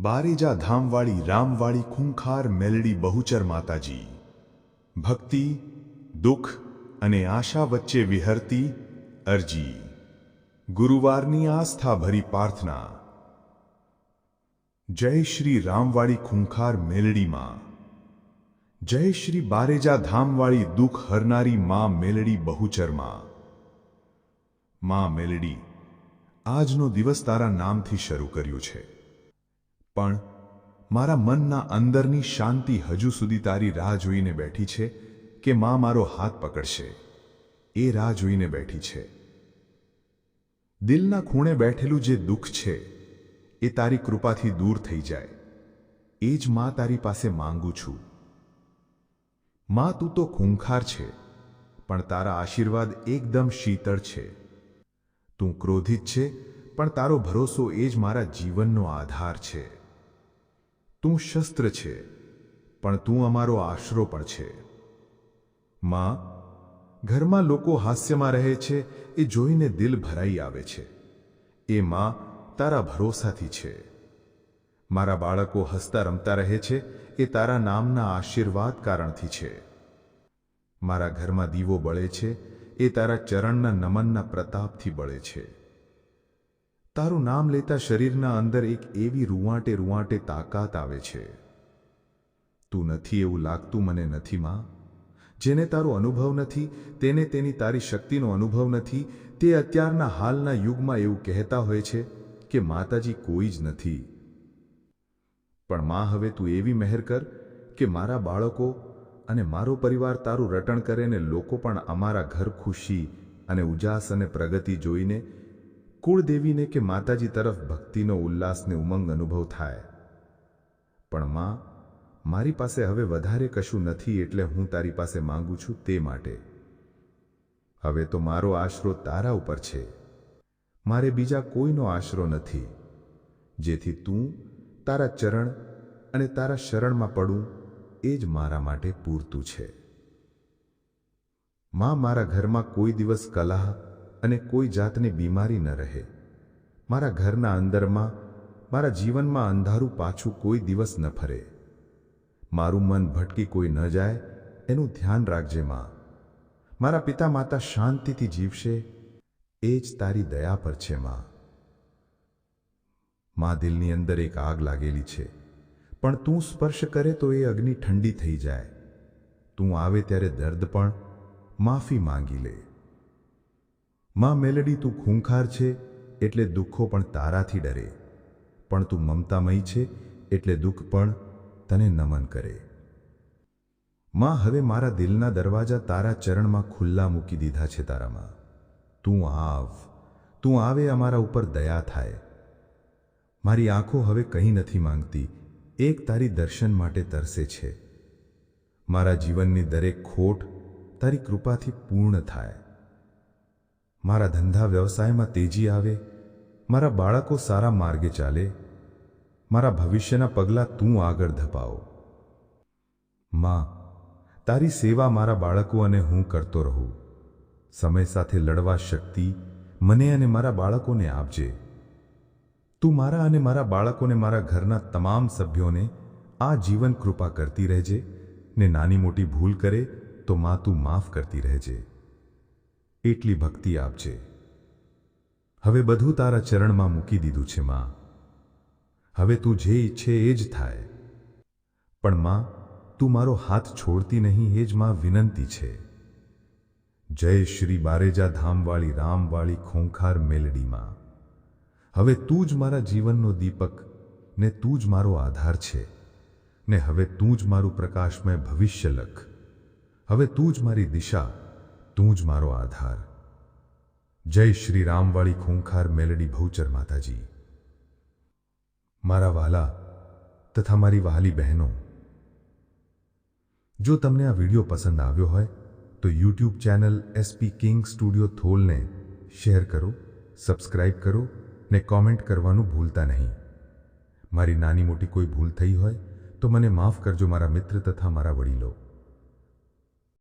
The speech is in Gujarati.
બારેજા ધામવાળી, રામવાળી ખૂંખાર મેલડી બહુચર માતાજી. ભક્તિ, દુઃખ અને આશા વચ્ચે વિહરતી અરજી. ગુરુવારની આસ્થા ભરી પ્રાર્થના. જય શ્રી રામવાળી ખૂંખાર મેલડીમાં. જય શ્રી બારેજા ધામવાળી દુઃખ હરનારી મા મેલડી બહુચરમાં. મા મેલડી, આજનો દિવસ તારા નામથી શરૂ કર્યું છે. પણ મારા મનના અંદરની શાંતિ હજુ સુધી તારી રાહ જોઈને બેઠી છે કે માં મારો હાથ પકડશે. એ રાહ જોઈને બેઠી છે. દિલના ખૂણે બેઠેલું જે દુઃખ છે, એ તારી કૃપાથી દૂર થઈ જાય. એ જ માં તારી પાસે માંગુ છું. માં તું તો ખૂંખાર છે, પણ તારા આશીર્વાદ એકદમ શીતળ છે. તું ક્રોધિત છે, પણ તારો ભરોસો એ જ મારા જીવનનો આધાર છે. તું શસ્ત્ર છે, પણ તું અમારો આશરો પણ છે. માં, ઘરમાં લોકો હાસ્યમાં રહે છે, એ જોઈને દિલ ભરાઈ આવે છે. એ માં તારા ભરોસાથી છે. મારા બાળકો હસતા રમતા રહે છે, એ તારા નામના આશીર્વાદ કારણથી છે. મારા ઘરમાં દીવો બળે છે, એ તારા ચરણના નમનના પ્રતાપથી બળે છે. તારું નામ લેતા શરીરના અંદર એક એવી રૂવાંટે રૂવાંટે તાકાત આવે છે. તું નથી એવું લાગતું મને નથી, માં. જેને તારો અનુભવ નથી, તેને તેની તારી શક્તિનો અનુભવ નથી, તે અત્યારના હાલના યુગમાં એવું કહેતા હોય છે કે માતાજી કોઈ જ નથી. પણ, માં, હવે તું એવી મહેર કર કે મારા બાળકો અને મારો પરિવાર તારું રટણ કરે ને લોકો પણ અમારા ઘર ખુશી અને ઉજાસ અને પ્રગતિ જોઈને કુળદેવીને કે માતાજી તરફ ભક્તિનો ઉલ્લાસને ઉમંગ અનુભવ થાય. પણ માં, મારી પાસે હવે વધારે કશું નથી એટલે હું તારી પાસે માંગુ છું તે માટે. હવે તો મારો આશરો તારા ઉપર છે. મારે બીજા કોઈનો આશરો નથી. જેથી તું તારા ચરણ અને તારા શરણમાં પડું એ જ મારા માટે પૂરતું છે. માં, મારા ઘરમાં કોઈ દિવસ કલાહ અને કોઈ જાતની બીમારી ન રહે. મારા ઘરના અંદરમાં, મારા જીવનમાં અંધારું પાછું કોઈ દિવસ ન ફરે. મારું મન ભટકી કોઈ ન જાય, એનું ધ્યાન રાખજે માં. મારા પિતા માતા શાંતિથી જીવશે, એ જ તારી દયા પર છે માં. માં દિલની અંદર એક આગ લાગેલી છે, પણ તું સ્પર્શ કરે તો એ અગ્નિ ઠંડી થઈ જાય. તું આવે ત્યારે દર્દ પણ, માફી માંગી લે. માં મેલડી, તું ખૂંખાર છે એટલે દુઃખો પણ તારાથી ડરે. પણ તું મમતામયી છે એટલે દુઃખ પણ તને નમન કરે. માં, હવે મારા દિલના દરવાજા તારા ચરણમાં ખુલ્લા મૂકી દીધા છે તારામાં. તું આવ. તું આવે અમારા ઉપર દયા થાય. મારી આંખો હવે કંઈ નથી માંગતી. એક તારી દર્શન માટે તરસે છે. મારા જીવનની દરેક ખોટ તારી કૃપાથી પૂર્ણ થાય. મારા ધંધા વ્યવસાયમાં તેજી આવે, મારા બાળકો સારા માર્ગે ચાલે, મારા ભવિષ્યના પગલાં તું આગળ ધપાવો. માં, તારી સેવા મારા બાળકો અને હું કરતો રહું. સમય સાથે લડવા શક્તિ મને અને મારા બાળકોને આપજે. તું મારા અને મારા બાળકોને મારા ઘરના તમામ સભ્યોને આ જીવન કૃપા કરતી રહેજે ને નાની મોટી ભૂલ કરે તો માં તું માફ કરતી રહેજે. એટલી ભક્તિ આપજે. હવે બધું તારા ચરણમાં મૂકી દીધું છે, માં. હવે તું જે ઈચ્છે એ જ થાય. પણ, માં, તું મારો હાથ છોડતી નહીં એ જ માં વિનંતી છે. જય શ્રી બારેજા ધામવાળી રામવાળી ખોંખાર મેલડીમાં હવે તું જ મારા જીવનનો દીપક ને તું જ મારો આધાર છે. ને હવે તું જ મારું પ્રકાશમય ભવિષ્ય લખ. હવે તું જ મારી દિશા તું જ મારો આધાર. જય શ્રી રામવાળી ખૂંખાર મેલડી ભૌચર માતાજી. મારા વાલા તથા મારી વહાલી બહેનો, જો તમને આ વીડિયો પસંદ આવ્યો હોય, તો YouTube channel SP King Studio થોલને share કરો, સબસ્ક્રાઇબ કરો ને કોમેન્ટ કરવાનું ભૂલતા નહીં. મારી નાની મોટી કોઈ ભૂલ થઈ હોય, તો મને માફ કરજો મારા મિત્ર તથા મારા વડીલો.